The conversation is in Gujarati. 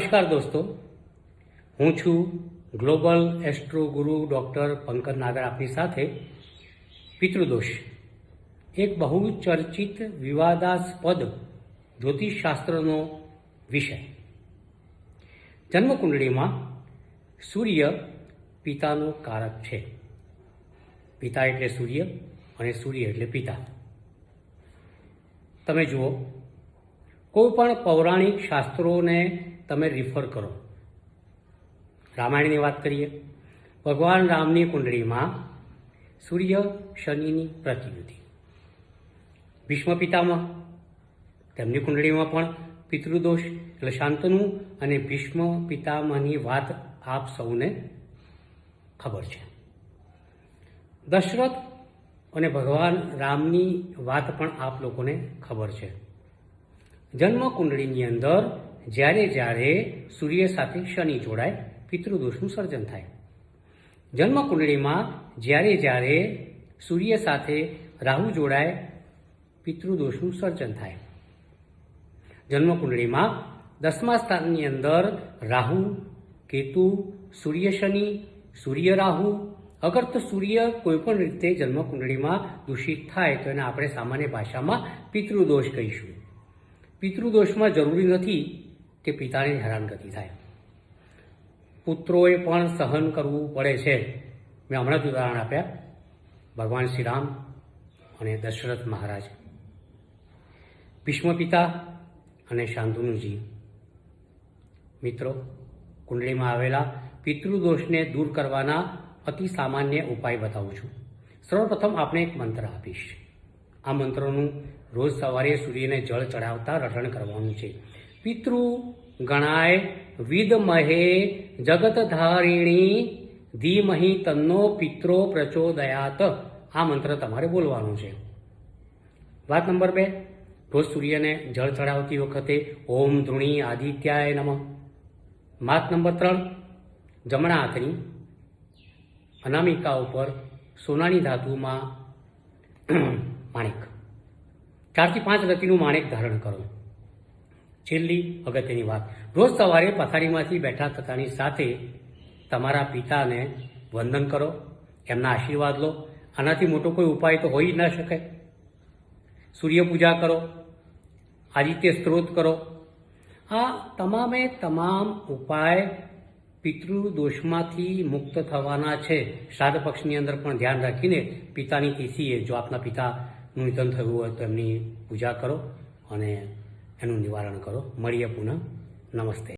નમસ્કાર દોસ્તો. હું છું global astro guru doctor Pankaj Nagar આપની સાથે પિતૃદોષ. એક બહુ ચર્ચિત વિવાદાસ્પદ જ્યોતિષશાસ્ત્રનો વિષય. જન્મકુંડળીમાં સૂર્ય પિતાનો કારક છે. પિતા એટલે સૂર્ય અને સૂર્ય એટલે પિતા. તમે જુઓ, કોઈ પણ પૌરાણિક શાસ્ત્રોને તમે રિફર કરો. રામાયણની વાત કરીએ. ભગવાન રામની કુંડળીમાં સૂર્ય શનિની પ્રતિનિધિ ભીષ્મ પિતામાં તેમની કુંડળીમાં પણ પિતૃદોષ, એટલે શાંતનુ અને ભીષ્મ પિતામહની વાત આપ સૌને ખબર છે. દશરથ અને ભગવાન રામની વાત પણ આપ લોકોને ખબર છે. જન્મ કુંડળીની અંદર જ્યારે જ્યારે સૂર્ય સાથે શનિ જોડાય, પિતૃદોષનું સર્જન થાય. જન્મ કુંડળીમાં જ્યારે જ્યારે સૂર્ય સાથે રાહુ જોડાય, પિતૃદોષનું સર્જન થાય. જન્મ કુંડળીમાં દસમા સ્થાનની અંદર રાહુ, કેતુ, સૂર્ય શનિ, સૂર્ય રાહુ, અગર તો સૂર્ય કોઈ પણ રીતે જન્મ કુંડળીમાં દૂષિત થાય, તો એને આપણે સામાન્ય ભાષામાં પિતૃદોષ કહીશું. પિતૃદોષમાં જરૂરી નથી કે પિતાને હેરાનગતિ થાય. પુત્રોએ પણ સહન કરવું પડે છે. મેં હમણાં જ ઉદાહરણ આપ્યા. ભગવાન શ્રી રામ અને દશરથ મહારાજ. ભીષ્મ પિતા અને શાંતનુજી. મિત્રો, કુંડળીમાં આવેલા પિતૃદોષને દૂર કરવાના અતિ સામાન્ય ઉપાય બતાવું છું. સર્વપ્રથમ આપણે એક મંત્ર આપીશ. આ મંત્રનું રોજ સવારે સૂર્યને જળ ચડાવતા રટણ કરવાનું છે. પિતૃ ગણાય વિદમહે જગતધારિણી ધીમહી તન્નો પિત્રો પ્રચોદયાત. આ મંત્ર તમારે બોલવાનું છે. વાત નંબર બે. રોજ સૂર્યને જળ ચડાવતી વખતે ઓમ ધૂણી આદિત્યાય નમ. માત નંબર ત્રણ. જમણા હાથની અનામિકા ઉપર સોનાની ધાતુમાં માણેક. ચારથી પાંચ રતિનું માણેક ધારણ કરો. છેલ્લી અગત્યની વાત. રોજ સવારે પથારીમાંથી બેઠા થતાની સાથે તમારા પિતાને વંદન કરો, એમના આશીર્વાદ લો. આનાથી મોટો કોઈ ઉપાય તો હોઈ ના શકે. સૂર્ય પૂજા કરો, આદિત્ય સ્ત્રોત કરો. આ તમામે તમામ ઉપાય પિતૃ દોષમાંથી મુક્ત થવાના છે. શ્રાદ્ધ પક્ષની અંદર પણ ધ્યાન રાખીને પિતાની તિથિએ જો આપના પિતાનું નિધન થયું હોય તો એમની પૂજા કરો અને એનું નિવારણ કરો. મળીએ પુનઃ. નમસ્તે.